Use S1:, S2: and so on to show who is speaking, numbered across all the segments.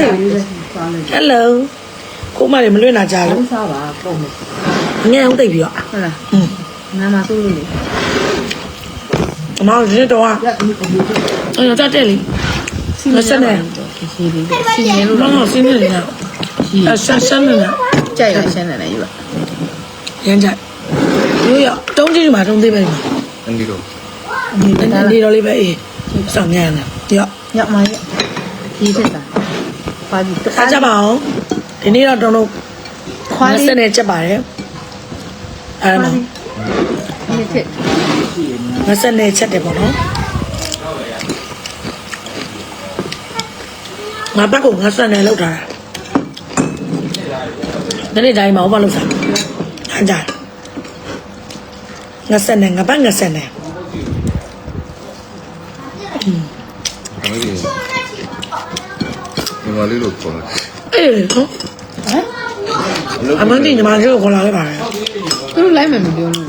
S1: ထည့်လေးပဲစားလိုက်
S2: ဟယ်လိုကိုမလေးမလွင့်လာကြ
S1: ဘုံ
S2: လို့
S1: စားပါပုံမ
S2: ငဲအောင်တိတ်ပြီးတော့
S1: ဟုတ်လား
S2: อืม
S1: နာမဆိုးလို့လေ
S2: အမောင်ရင်းတော့
S1: ရက်ဒီအမှုတွေ
S2: အဲ့တော့တက်လေ
S1: စီလေးစီလေးစီနေလို့
S2: တော့စင်းနေတယ်အဆန်းဆန်းနေတယ်
S1: ကြိုက်ရရှင်းနေတယ်ယူပါ
S2: ရမ်းကြရိုးရတုံးကြီးမှာတုံးသေးပဲမှာ
S3: အန်ဒီတော့
S1: ဒီ
S2: ဒီ
S1: ဒါ
S2: ဒီတော့လေးပဲအေးဆောင်ရမ်းတယ်ရော
S1: ညမရဒီထက်တာ ပါဒီတ
S2: အားကြပါအောင်ဒီနေ့တော့တုံးတော့
S1: ခွာ
S2: ခွာ
S1: လေး
S2: စက်နဲ့ချက်ပါတယ်အဲ့မှာ
S1: ဒီထက်
S2: ငါစက်နဲ့ချက်တယ်ပေါ့နော်ငါဘက်ကငါစက်နဲ့လောက်တာဒီနေ့တိုင်းမှာဘာလို့စားဟန်ကြငါစက်နဲ့ငါဘက်ငါစက်နဲ့
S3: အဲ့ဒီဒီ မလေးလို့ခေါ်တယ်
S2: အေးနော်
S1: ဟမ်
S2: အမန်တီညီမတို့ခေါ်လာခဲ့ပါတယ်
S1: သူတို့လိုက်မယ်မပြောလို့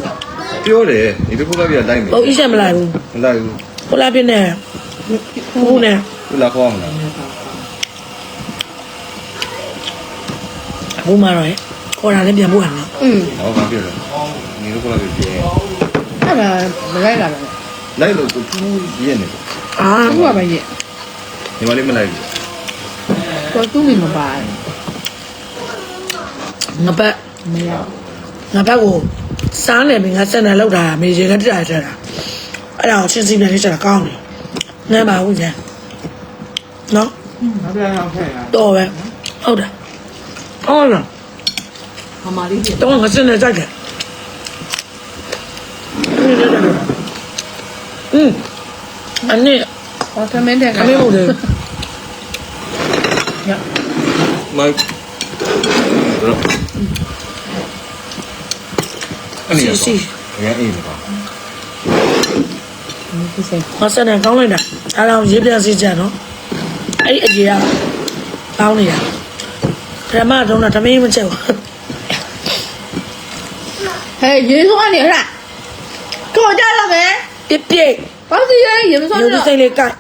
S3: ပြောတယ်ဒီတစ်ခုကပြတိုင်းမယ်။
S2: ဟုတ်အစ်ချက်မလိုက်ဘူး
S3: မလိုက်ဘူး။
S2: ဟိုလာပြင်းနဲ့ဘူးနဲ့
S3: သူလာခေါ်အောင်လား
S2: ဘူးမတော့ခေါ်တာလည်းပြန်ဖို့ဟန်နော်
S1: อืม
S3: ဟောဘာပြောလဲဒီတစ်ခုကပြပြ
S1: အဲ့ဒါမလိုက်လာပါနဲ့
S3: လိုက်လို့သူရင်းနေတယ်။
S2: အာ
S1: သူကပဲရဲ့
S3: ဒီမလေးမလိုက်ဘူး
S1: တော့သူ့မိမပါ
S2: ငါဘက်
S1: မရ
S2: ငါဘက်ကိုစားနေပြီငါစက်နဲ့လောက်တာမေဂျီကတက်တာတက်တာ။အဲ့ဒါကိုချင်းစီပြန်လေးချက်တာကောင်းတယ်။ငဲပါဘူးညာ။နော်
S1: ဘာပြောင်းအောင်ဖက်ရ
S2: တော့ပဲဟုတ်တယ်။ဟုတ်လား
S1: ဟမာလေးကြီး
S2: ။တော့ငါစက်နဲ့ကြိုက်တယ်။อืมอันนี้
S1: ဘာသမင်းတဲ့
S2: ခမင်းမဟုတ်တယ်
S1: ည
S3: မိုက်တော့အဲ့ဒီ
S2: စီစီ
S3: ရန်အေးပါ
S1: ဒီစိတ်
S2: မဆက်နဲ့ကောင်းလိုက်တာအားလုံးရေးပြစီကြနော်အဲ့ဒီအကြီးကကောင်းနေတာဓမ္မတုံးတာဓမင်းမချက်ဘူး
S1: ဟဲ့ရေဆုံးကနေဟလားကိုကြတော့မယ်
S2: ပြစ်ပြစ်
S1: ဘာစီရဲရေမဆုံး
S2: ယူ
S1: တော့
S2: ဒီစိတ်လေးကိုက်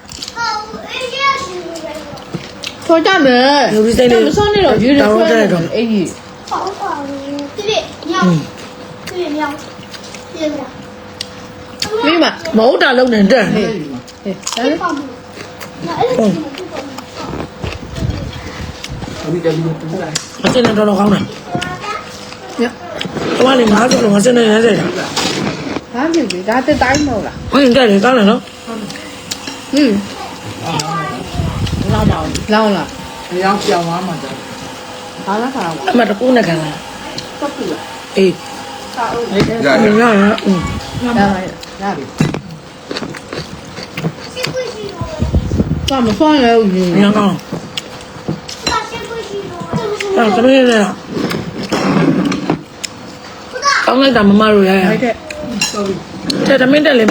S1: ကိုကြမယ်
S2: ယူဒီစိတ်လေး
S1: မဆုံးနေတော့ရေတွေဆွဲနေတော့အေးကြီး
S4: 好好，对对，喵，对对喵，对不对？
S1: မိမ
S2: မဟုတ်တာလုံးနေတက်
S1: ဟေးဟေးဒါလေ
S4: 放不，那哎，怎么不放？
S2: မစနဲ့တော့တော့ကောင်းတယ်
S1: ည
S2: တော့လေငါးဆိုလို့ငါစနဲ့ရမ်းစေတာ
S1: ဘာဖြစ်လဲဒါတက်တိုင်းမဟုတ်လား
S2: ဟင်းကြတယ်ကောင်းတယ်နော်
S1: ဟင်း လောက်ပါဘူးလောင်းလား
S5: အယောင်ပြောင်းသွားမှတော့
S1: ဘာလားခါတော့
S2: အမတကူနဲ့ခံလားပု
S1: တ်ကူလား
S2: အေး
S3: စာ
S2: အု
S3: ပ်
S2: လေးရရ
S1: ရရရပြီကမဖောင်းရဘူး
S2: ညီငါ
S4: ကောင်း
S2: အဲ့ဒါလည်းလေကောင်းလိုက်တာမမတို့ရရ
S1: ဟုတ်ကဲ့ sorry
S2: တဲ့တမင်းတက်လေ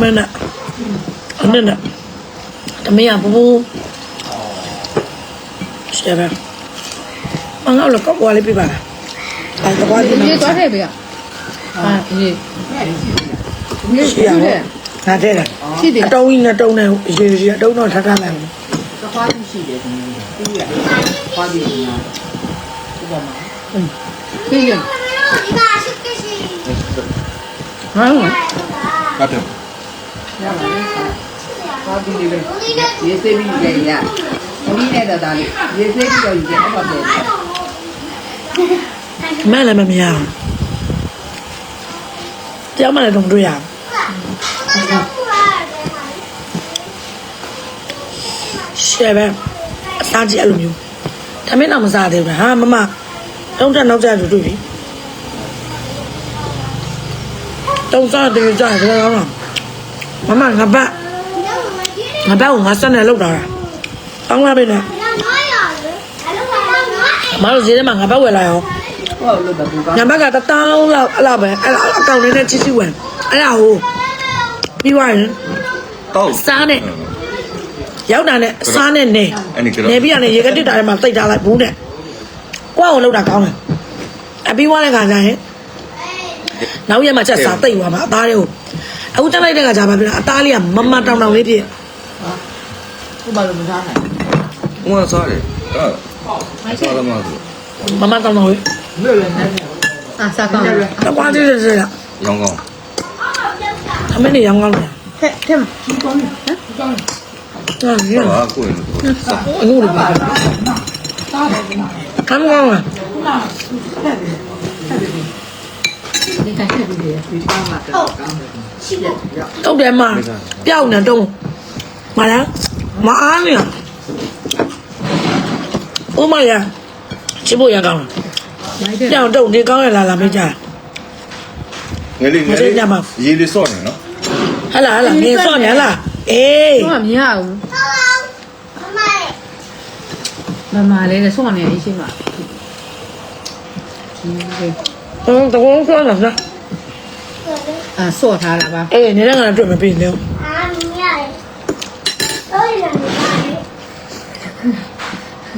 S2: မင်းနဲ့အနည်းနဲ့ တမီးကဘဘရှယ်ပဲမငါ့လိုကောက်ပွားလေးပြပါလားအဲ့တော့ဘာဒီနေ
S1: တော့ထဲပြရဟာဒီဒီ
S2: ရှိရဟုတ်နားထဲတာ
S1: ရှိတယ်
S2: အတုံးကြီးနဲ့တုံးနဲ့ရေရေအတုံးတော့ထထလိုက်
S5: ဘူးသွားပြီးရှိတယ်ဒီပြီးရသွားပြီးညာဥပမာ
S1: ပြီးရဟမ်
S3: ဘာတော့
S5: ရပါ သွားကြည့်လေးပဲရေးစေးပြီးကြရ။သမီးနဲ့တသားလေးရေးစေးပြီးတော့ကြည့်အောင်ပါပဲ။
S2: မလည်းမမြအောင်။ကြောက်မလည်းတော့တွေ့ရအောင်။ရှယ်ပဲအစားကြီးအဲ့လိုမျိုး။ဒါမင်းတော့မစားသေးဘူးလား။ဟာမမတုံးတက်နောက်ကျတူတွေ့ပြီ။တုံးစားတူကြတယ်ဘယ်လိုလဲ။မမငါ
S4: ပတ်
S2: ငါဘက်ကိုငါဆက်နေလောက်တာတောင်းလာပြီနော်မလို့ဈေးထဲမှာငါဘက်ဝယ်လာရော
S5: ငါဘက်
S2: ကတထောင်လောက်အလားပဲအဲ့အကောင့်ထဲနဲ့ချစ်ချစ်ဝင်အဲ့ဒါဟိုပြီးွားရင်
S3: တော့
S2: စားနဲ့ရောက်တာနဲ့အစားနဲ့နေနေပြီးရတယ်ရေကတစ်တာထဲမှာတိတ်ထားလိုက်ဘူးနဲ့ကိုယ့်အောင်လောက်တာကောင်းတယ်အပြီးွားတဲ့ခါကျရင်နောက်ရက်မှာချက်စားတိတ်သွားမှာအသားတွေကိုအခုတက်လိုက်တဲ့ခါကျမှပြအသားလေးကမမတောင်တောင်လေးဖြစ်
S5: ကိုဘာလို့မစားနိုင်။
S3: ဦးကစားတယ်။အဲ့ဒါစားသ
S2: မားဆိုမမတောင်းတော့
S5: ဟဲ့လဲ့လဲ့နဲ့
S1: အာစားကောင်းတယ်
S2: တပွားသေးတယ်ဆက်
S3: ရ။ရောင်းကောင်း
S2: အမေနေရောင်းကောင်းတယ်ဟဲ့
S1: ထဲမှာဒီကောင်းနေ
S2: ဟမ်ဒီ
S3: ကောင်းနေတော်ရ
S2: ည်။ဟာ
S3: ကိုယ်ကိုစား
S2: အလို့လို့ပါတယ်
S5: စားတယ်ဒီမှာ။
S2: ကမ်းကောင်းလား
S1: ခုနကဟဲ့ဟဲ့ဒီကဟဲ့
S5: ဒီကောင်းလားကောင်းတယ်ရှိတယ်ပြောက်
S2: တယ်မပျောက်နေတော့ မလားမအားနေဦးမရချစ်ဖို့ရကောင်းလား
S1: ကြော
S2: င်တုံနေကောင်းရလားလားမေးကြ
S3: ငယ်လေးငယ်လေးရေလေးစော့နေနော်
S2: ဟလာဟလာနေစော့နေဟလာအေး
S1: တော့မရဘူးမမလေးလည်းစော့နေရရှိမှာ
S2: ဟုတ်တော့တော့ဆော့လာလား
S1: အဲဆော့ထားတာပါ
S2: အေးနေတော့ငါတို့တွေ့မပြီးနေ
S4: ဘူး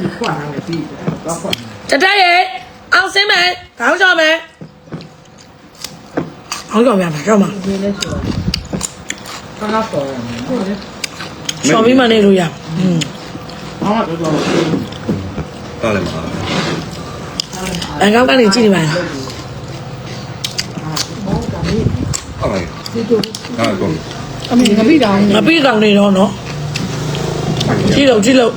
S5: ဒီခွာလာတယ်ပြီးတယ်တော့ခွာ
S2: တတရဲ့အောင်စင်းမယ်ခေါင်းကြော်မယ်ခေါင်းကြော်ရမှာကြောက်မှာ
S1: ဒီလဲဆို
S5: ခဏပေါ်တယ်ဟုတ်တယ်
S2: ဆော်ပြီးမှနေလို့ရอืม
S5: အော်တော့တော့
S3: 到了嘛？
S2: အကောက်ကနေကြည့်နေပါလား
S3: 啊没。啊，够。
S1: အမေငပိတောင်
S2: ငါပြီးကောင်နေတော့နော်ကြည့်လို့ကြည့်လို့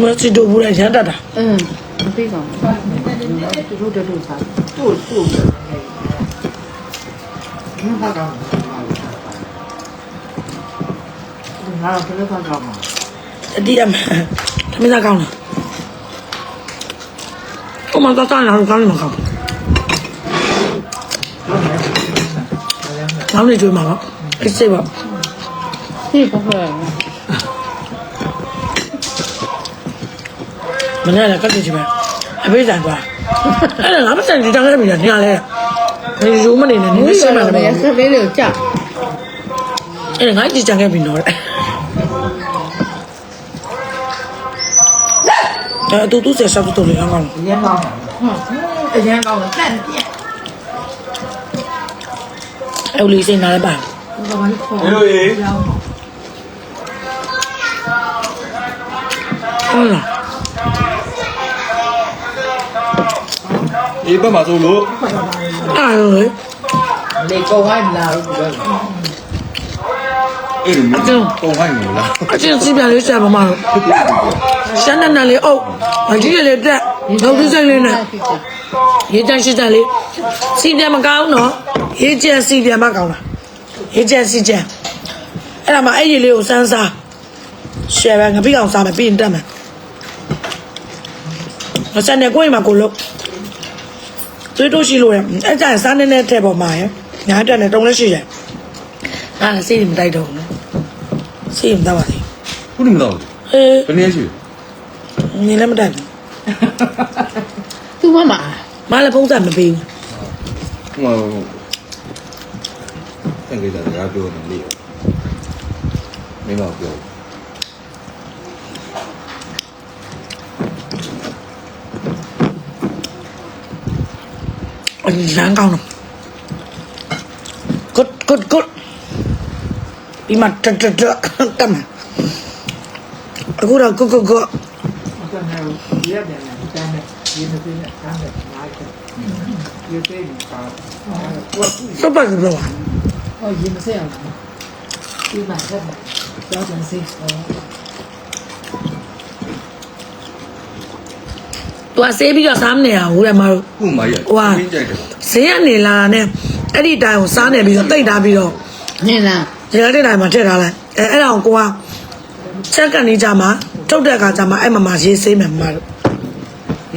S2: မစီတို့ဘူးရရတတ်တာ
S1: အင်းငပိကောင်
S5: သူတို့တို့စားတို့တို့ဘယ်မှာကောင်းလဲငါတော့ဘယ်လိုကောင်းကောင်း
S2: အတီးအမသမီးသားကောင်းလားဟိုမှာတော့တောင်းလာတော့ကောင်းနေမှာကောင်းကောင်းနေကြွေးမှာပါကိစ္စပါ
S1: ဒီပေါ့ပေါ့
S2: မနေ့ကကတ်ကြည့်ပဲအဖေးဆန်သွားအဲ့ဒါငါမဆန်ဒီတောင်းခဲ့ပြီလားနေရာလဲနေယူမနေနဲ့နေ
S1: ဘူး
S2: စ
S1: ရ
S2: မ်းမှာ
S1: တော့
S2: လည်း
S1: ရဆက်လေးကိုကြောက်
S2: အဲ့ဒါငါကြည့်ကြံခဲ့ပြီနော်အဲ့တူတူဆက်ဆောက်တူလေးအောင်ကောင်း
S5: အရင်ကောင်းအရင်ကောင်းတယ်တန်ပြက်
S2: အဲ့လိုစိတ်နာလည်းပါ
S1: ဘာမှခေါ်
S3: hello 爷。
S2: ဟုတ်လား
S3: အေးဘက်မှာဆိုလို့
S2: အဲ့လိုလေ
S5: လေကောင်းဟိုင်းလာဘူးလေအဲ့
S3: လိုမျိုးပုံဟိုင်းမလား
S2: အချင်းစီပြလေးဆက်ပါမလို့ရှမ်းနနလေးအုပ်အကြီးရလေးတက်ဒေါက်တာစိတ်လေးနဲ့ရေးချရှိတယ်လေးစီပြန်မကောင်းတော့ရေးချက်စီပြန်မကောင်းလားရေးချက်စီချက်အဲ့ဒါမှအဲ့ဒီလေးကိုစမ်းစားရှယ်ပဲငပိအောင်စားမယ်ပြီးရင်တက်မယ်ဆက်နေကိုယ်မှာကိုလို့ သွေးတိုးရှိလို့ရအဲ့ကြရင်စားနေနေထဲပေါ်မှာရညာတက်နေတုံးလည်းရှိရအားစိတ်မတိုက်တော့ဘူးစိတ်မတော့ပါဘူး
S3: ခုနေမတော့ဘူး
S2: အေး
S3: ဘယ်န
S2: ည်းရှိနေလည်းမတိုက်ဘူး
S1: သူမမ
S2: မလည်းဖုံးစားမပေးဘူး
S3: ဟိုတကယ်ကြတာပြောနေလေမိမပြော
S2: အရန်ကောင်းတော့ good good good ဒီမှာတတတတမအခုတော့ good good good
S5: ကျွန်တော်ရတယ်နဲ့တန်းတယ်ဒီနေ့ကတန်းတယ်နိုင်တယ်ဒီသေးနေပါတော့
S2: စပ်ပါစပ်ပါ
S1: ဟောရင်မဆက်အောင်ဒီမှာဆက်တော့ပြန်စီဟော
S2: သူကဆေးပြီးတော့စားမနေတာဟုတ်တယ်မတို့
S3: ခု
S2: မှ
S3: ရဟိုဟာ
S2: ဈေးကနေလာတာနဲ့အဲ့ဒီတိုင်ကိုစားနေပြီးတော့တိတ်ထားပြီးတော့
S1: နေလား
S2: ရေလက်တိုင်မှာထည့်ထားလိုက်အဲအဲ့ဒါကိုကိုကချက်ကနေကြမှာထုတ်တဲ့အခါကြမှာအဲ့မမရေးဆေးမယ်မမတို့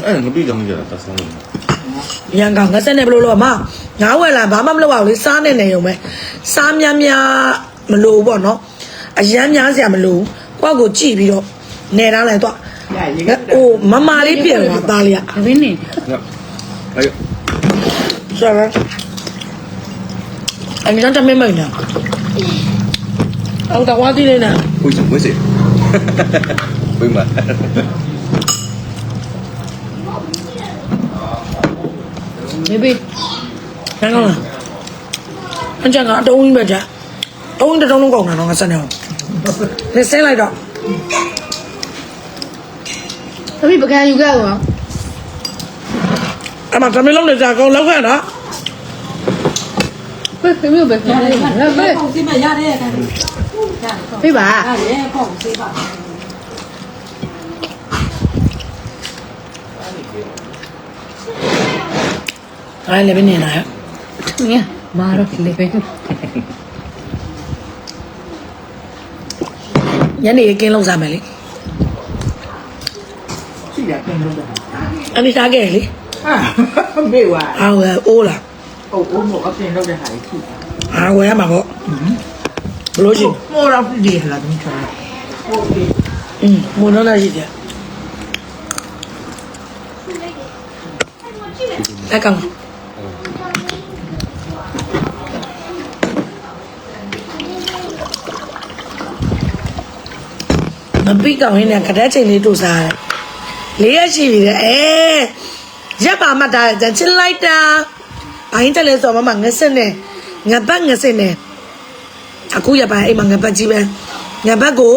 S3: အဲ့ငပိတောင်းကြတာစားနေ
S2: ရန်ကောင်ငါဆက်နေဘလို့လို့မငါဝယ်လာဘာမှမလုပ်အောင်လေစားနေနေုံပဲစားများများမလို့ပေါ့နော်အရန်များစရာမလို့ကိုကကိုကြည့်ပြီးတော့နေထားလိုက်တော့ ဟိုမမလေးပြန်လာသားလေးက။
S1: ဒါပဲနဲ့
S3: Ayo.
S2: ဆရာအမြင်တမ်းမဲမိုင်နာအော်တော့ဝါသီးလေးနာ
S3: Wih, wih sih. Wih
S1: mah. baby
S2: နန်းကောင်းလားအန်ချန်ကအတုံးကြီးပဲကြာတုံးတစ်တုံးလုံးကောင်းတာတော့ငါစက်နေအောင်နေဆင်းလိုက်တော့
S1: သမီးပကံယူခဲ့အောင်
S2: အဲ့မှာသမီးလုံးနေကြအကုန်လောက်ခဲ့နော်
S1: ဖေးသမီးပဲဖေးဖေး
S6: ပုံစီမရတဲ့အခါ
S1: ဖေးပါ
S6: ရတယ်ပုံစီပါ
S2: အဲ့လည်းပဲနေလာရ
S1: ငါမာတော့လေပဲ
S2: ညနေကင်းလုံးစားမယ်လေ
S5: ရှိ တယ်ပြင်လို့တယ်
S2: အနိစားခဲ့လေ
S5: ဟာမေဝါ
S2: အာဝဲအိုးလာ
S5: ဟုတ်ဦးမို့အပြင်လုပ်တဲ့ဟာကြီးရှိ
S2: အာဝဲရမှာပေါ့ဘလို့ရှိ
S5: မောတော့ဒီဟလာတင်ချာဟုတ်ပြီ
S2: อืมမွန်တော့လာရှိတယ်အဲ့ကောင်မပိကောင်ရင်းနဲ့ကတဲ့ချိန်လေးတို့စားတယ် လေးရရှိပြီလေအဲရက်ပါမှတ်တာကြချင်းလိုက်တာဘိုင်းတယ်လေဆိုမမငစနဲ့ငပတ်ငစနဲ့အခုရပါအိမ်မှာငပတ်ကြီးပဲငပတ်ကို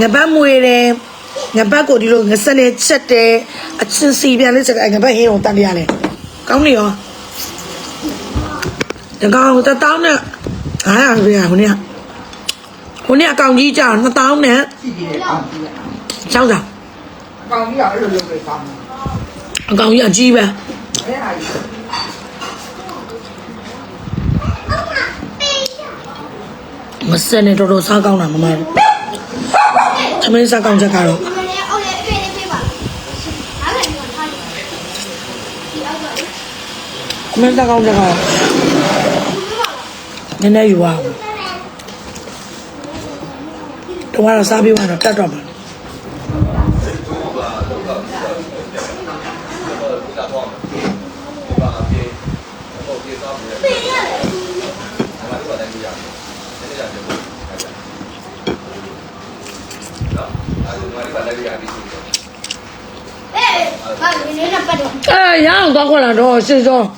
S2: ငပတ်မွေတယ်ငပတ်ကိုဒီလိုငစနဲ့ချက်တယ်အချင်းစီပြန်လေးချက်ငပတ်ဟင်းအောင်တန်ရလဲကောင်းနေရောတကောင်တတောင်းနဲ့900ပြရဟိုနေ့ဟိုနေ့အကောင်ကြီးကြာ2000နဲ့
S5: ရှိတယ်အောင်ပြီ
S2: 6000
S5: အ ကောင်ကြီးကအဲ့လိုလုပ်နေပါမယ်
S2: အကောင်ကြီးကကြီးပဲ
S5: အဲ့ဒါကြီး
S2: မစက်နဲ့တော်တော်စားကောင်းတာမမတို့သမင်းစားကောင်းချက်ကတော့မင်းတကောင်းတကောင်းနည်းနည်းယူအောင်တော့စားပြီးမှတော့တတ်တော့မှာ
S4: 哎，
S2: 羊端过来着，西装。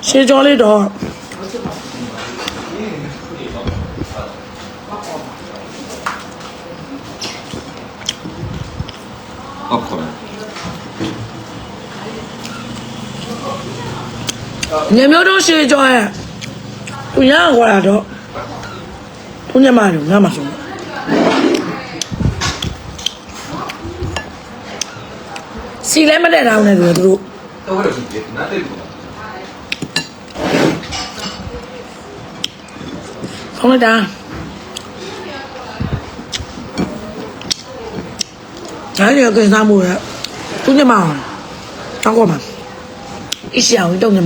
S2: 西
S3: 装里种。啊好
S2: ညမျိုးတော့ရှေ့ကျော်ရဲ့သူရအောင်ခွက်လာတော့သူညမတို့ငါမှဆုံးစီလဲမတဲ့တောင်းနေတယ်သူတို့
S3: တော့ရရှိတယ်နားတယ်ဘူး
S2: ခေါင်းလိုက်တာဒါရကစားမှုရသူညမအောင်တောင်းကောမှာအရှိအောင်တုံည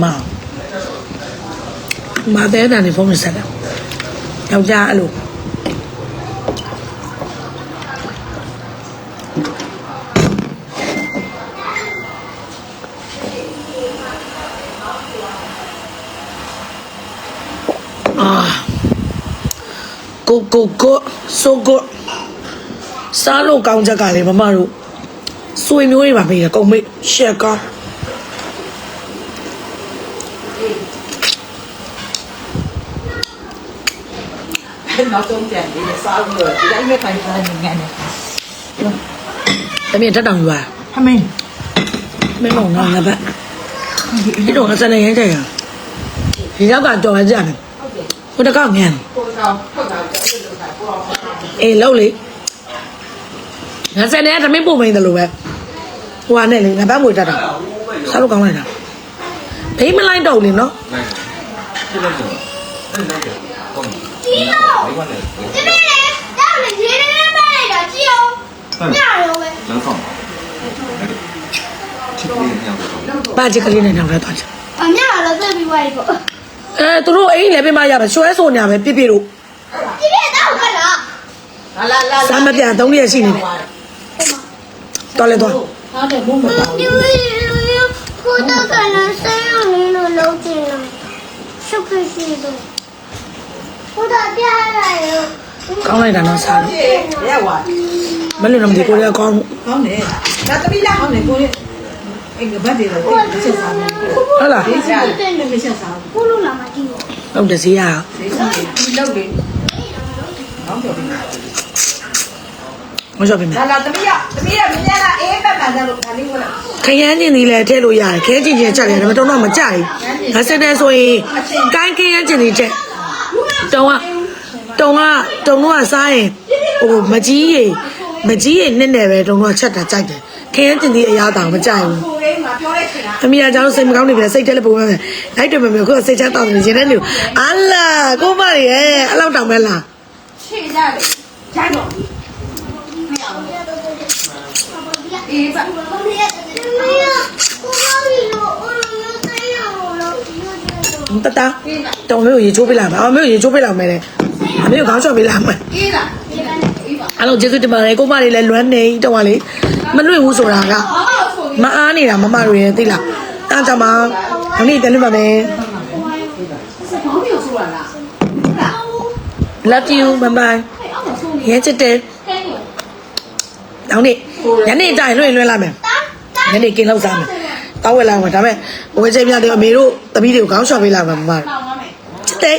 S2: မအောင်မတဲ့တန်နေဖုန်းနဲ့ဆက်တယ်ယောက်ျားအဲ့လိုအာကိုကိုကိုဆိုကိုစားလို့ကောင်းချက်ကလေမမတို့ဆွေမျိုးတွေပါပေးရကုန်မေးရှက်ကောင်း
S5: နောက်ဆုံးပြန်ပြီးစားလို့ဒီတိုင်းပဲခိုင်စားနေငန်း
S2: တယ်။သမီးတက်တောင်ယူပါ။
S5: ဟမင်း
S2: မင်းမောင်ငါငါပဲ။ဒီတော့ငါစနေရိုက်တယ်ရ။ဒီတော့ကတော်ရကြတယ်။ဟုတ်တယ်။ဟိုတ
S5: ကောက်ငန်း။ဟိုတကောက်ဟုတ်တာ။အေး
S2: လောက်လေ။ငါစနေသမီးပုံမင်းတယ်လို့ပဲ။ဟိုကနေလေငါဘက်မွေတက်တာ။စားလို့ကောင်းလိုက်တာ။ဘေးမလိုက်တော့လေနော်။
S3: ဟုတ်တယ်။အဲ့ဒါ 鸡肉，
S4: 这边嘞，让你姐那边买一个鸡肉，
S3: 你好
S2: 油呗。真好。把这个里面两块端去。
S4: 啊，你好了，这边另外一个。
S2: 哎，都说哎，那边嘛，要不小孩说那边别别了。
S4: 这边
S5: 在我
S2: 看着。来来来。三百点，等你也行。端来
S6: 端。他在弄什么？
S4: 因可能三六零的楼梯了，是不是的？ ပြလာရော
S2: ကောင်းလိုက်တာနော်စားလို့
S5: ရဲဝါ
S2: မလို့တော့မဒီကိုရီးယားကောင်း
S5: ကောင်းတယ်ဒါတပိလာကောင်းတယ်ကိုရီးအင်္ဂဘတ်တွေတော့ချက်စားတယ်
S2: ဟုတ်လား
S6: တဲ့နေချက်စား
S4: ကိုလိုလာမကြည့်ဘူး
S2: ဟုတ်တယ်ဈေးရအောင်
S5: ဈေးစားတယ်ဒီလောက်တယ်ကောင်းကြော်ပြီ
S2: မကြော်ပြီ
S5: လာလာတပိရတပိရမင်းလားအေးပတ်ပန်တယ်လို့ဒါလေးမလား
S2: ခရမ်းကျင်လေးလည်းထည့်လို့ရတယ်ခဲကျင်ကျင်ချက်တယ်ဒါပေမဲ့တော့မကြိုက်ဘူးငါစတဲ့ဆိုရင်ကိုင်းခရမ်းကျင်လေးချက်တော့ တုံကတုံတော့စားရင်ဟိုမကြီးရေမကြီးရေနစ်နေပဲတုံတော့ချက်တာကြိုက်တယ်ခရမ်းကျင်ဒီအရာတောင်မကြိုက်ဘူး
S5: ကိုလေးမှာပြောတဲ့ချိန်က
S2: အမေကကျွန်တော်စိတ်မကောင်းနေပြီစိတ်ထဲလည်းပုံမှန်ပဲလိုက်တယ်မမေကိုစိတ်ချတောင်းနေခြင်းနဲ့နေအလာကိုမရေအဲ့လောက်တောင်ပဲလား
S5: ခြေရတယ်ဂျိုင်းတော့အေးပါ
S4: မမီးကိုကောင်းပြီလို့အိုးလို့ဆိုင်ရလို့လို့
S2: တတတောင်မေကိုရေချိုးပေးလိုက်ပါအမေကိုရေချိုးပေးလိုက်မယ်လေ အမေကိုခေါင်းချော်ပေးလိုက်မယ်
S5: အေးလား
S2: အဲ့လိုကျေးဇူးတင်ပါတယ်ကိုမလေးလည်းလွမ်းနေတော့ကလေမလွင့်ဘူးဆိုတာကမအားနေတာမမတို့ရဲ့သိလားအားကြောင့်မဒီနေ့တလွတ်ပါမယ်
S5: ခေါင်းမျိုးဆိုတာလား
S2: love you bye bye ရဲချစ်တယ်နောက်နေ့ညနေကျရင်လွင့်လွင့်လာမယ်ညနေကင်းလောက်စားမယ်တောက်ဝက်လာမှာဒါပေမဲ့ဝယ်ချက်ပြတယ်အမေတို့တပီးတွေကိုခေါင်းချော်ပေးလာမှာမမတို့ချစ်တယ်